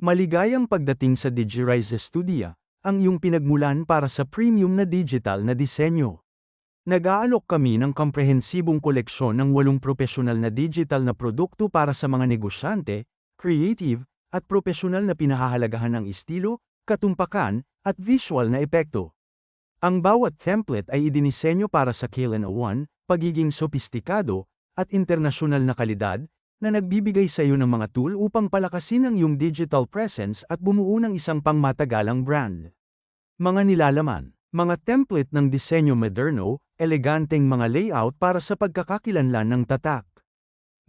Maligayang pagdating sa Digirize Studio, ang iyong pinagmulan para sa premium na digital na disenyo. Nag-aalok kami ng komprehensibong koleksyon ng walong profesional na digital na produkto para sa mga negosyante, creative, at profesional na pinahahalagahan ng estilo, katumpakan, at visual na epekto. Ang bawat template ay idinisenyo para sa Kalen 1, pagiging sopistikado, at internasyonal na kalidad, na nagbibigay sa iyo ng mga tool upang palakasin ang iyong digital presence at bumuo ng isang pangmatagalang brand. Mga nilalaman mga template ng disenyo moderno, eleganteng mga layout para sa pagkakakilanlan ng tatak.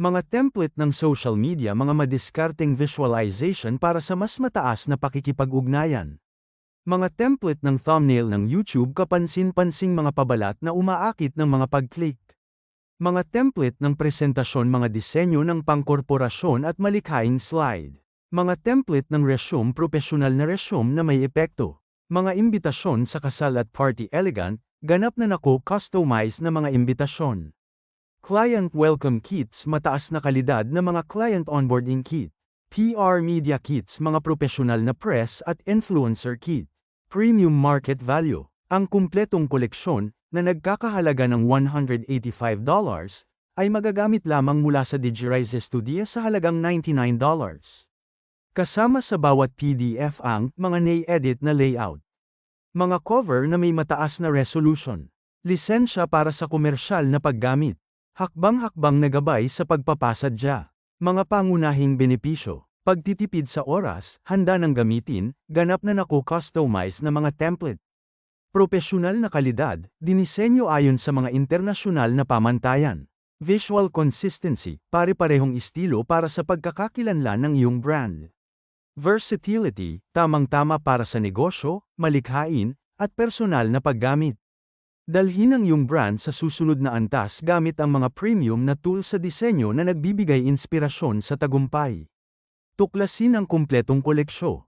Mga template ng social media mga madiskarteng visualization para sa mas mataas na pakikipag-ugnayan. Mga template ng thumbnail ng YouTube kapansin-pansing mga pabalat na umaakit ng mga pag-click. Mga template ng presentasyon mga disenyo ng pangkorporasyon at malikhaing slide. Mga template ng resume profesional na resume na may epekto. Mga imbitasyon sa kasal at party elegant, ganap na nako customize na mga imbitasyon. Client welcome kits mataas na kalidad na mga client onboarding kit. PR media kits mga profesional na press at influencer kit. Premium market value. Ang kumpletong koleksyon, na nagkakahalaga ng $185, ay magagamit lamang mula sa Digirize Studio sa halagang $99. Kasama sa bawat PDF ang mga na-edit na layout. Mga cover na may mataas na resolution. Lisensya para sa komersyal na paggamit. Hakbang-hakbang na gabay sa pagpapasadya. Mga pangunahing benepisyo. Pagtitipid sa oras, handa ng gamitin, ganap na nako-customize na mga template. Propesyonal na kalidad, dinisenyo ayon sa mga internasyonal na pamantayan. Visual consistency, pare-parehong estilo para sa pagkakakilanlan ng iyong brand. Versatility, tamang-tama para sa negosyo, malikhain, at personal na paggamit. Dalhin ang iyong brand sa susunod na antas gamit ang mga premium na tool sa disenyo na nagbibigay inspirasyon sa tagumpay. Tuklasin ang kumpletong koleksyon.